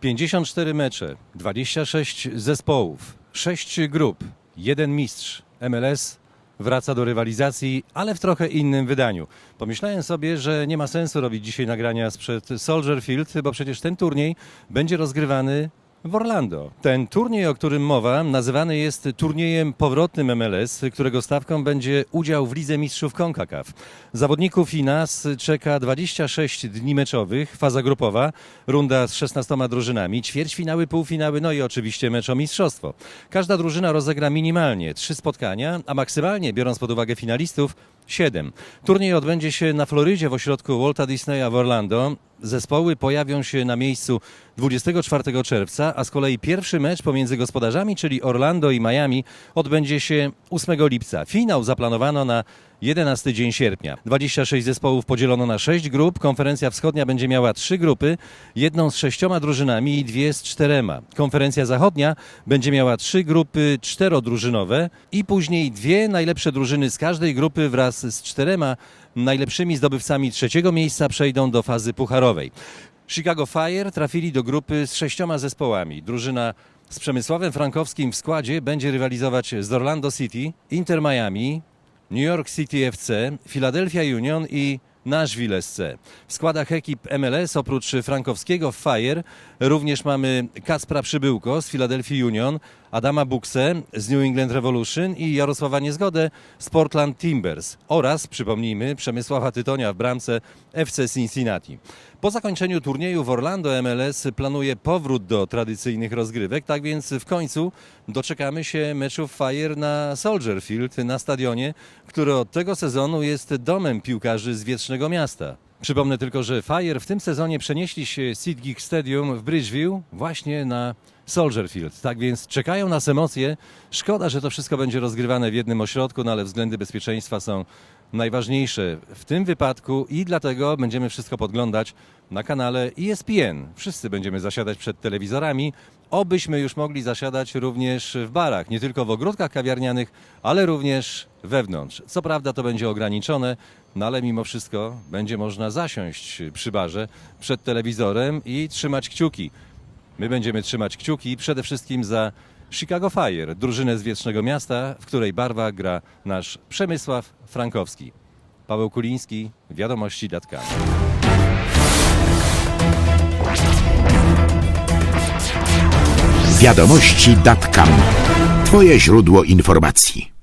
54 mecze, 26 zespołów, 6 grup, jeden mistrz. MLS wraca do rywalizacji, ale w trochę innym wydaniu. Pomyślałem sobie, że nie ma sensu robić dzisiaj nagrania sprzed Soldier Field, bo przecież ten turniej będzie rozgrywany w Orlando. Ten turniej, o którym mowa, nazywany jest turniejem powrotnym MLS, którego stawką będzie udział w Lidze Mistrzów CONCACAF. Zawodników i nas czeka 26 dni meczowych, faza grupowa, runda z 16 drużynami, ćwierćfinały, półfinały, no i oczywiście mecz o mistrzostwo. Każda drużyna rozegra minimalnie trzy spotkania, a maksymalnie, biorąc pod uwagę finalistów, 7. Turniej odbędzie się na Florydzie w ośrodku Walta Disneya w Orlando. Zespoły pojawią się na miejscu 24 czerwca, a z kolei pierwszy mecz pomiędzy gospodarzami, czyli Orlando i Miami, odbędzie się 8 lipca. Finał zaplanowano na 11 dzień sierpnia. 26 zespołów podzielono na 6 grup. Konferencja Wschodnia będzie miała 3 grupy, jedną z sześcioma drużynami i dwie z czterema. Konferencja Zachodnia będzie miała 3 grupy czterodrużynowe i później dwie najlepsze drużyny z każdej grupy wraz z czterema najlepszymi zdobywcami trzeciego miejsca przejdą do fazy pucharowej. Chicago Fire trafili do grupy z sześcioma zespołami. Drużyna z Przemysławem Frankowskim w składzie będzie rywalizować z Orlando City, Inter Miami, New York City FC, Philadelphia Union i Nashville SC. W składach ekip MLS oprócz Frankowskiego Fire również mamy Kacpra Przybyłko z Philadelphia Union, Adama Bukse z New England Revolution i Jarosława Niezgodę z Portland Timbers oraz, przypomnijmy, Przemysława Tytonia w bramce FC Cincinnati. Po zakończeniu turnieju w Orlando MLS planuje powrót do tradycyjnych rozgrywek, tak więc w końcu doczekamy się meczów Fire na Soldier Field, na stadionie, który od tego sezonu jest domem piłkarzy z wietrznego miasta. Przypomnę tylko, że Fire w tym sezonie przenieśli się z SeatGeek Stadium w Bridgeview właśnie na Soldier Field. Tak więc czekają nas emocje. Szkoda, że to wszystko będzie rozgrywane w jednym ośrodku, no ale względy bezpieczeństwa są najważniejsze w tym wypadku i dlatego będziemy wszystko podglądać na kanale ESPN. Wszyscy będziemy zasiadać przed telewizorami, obyśmy już mogli zasiadać również w barach, nie tylko w ogródkach kawiarnianych, ale również wewnątrz. Co prawda to będzie ograniczone, no ale mimo wszystko będzie można zasiąść przy barze przed telewizorem i trzymać kciuki. My będziemy trzymać kciuki przede wszystkim za Chicago Fire, drużynę z Wietrznego Miasta, w której barwa gra nasz Przemysław Frankowski. Paweł Kuliński, Wiadomości Datka. Wiadomości.com. Twoje źródło informacji.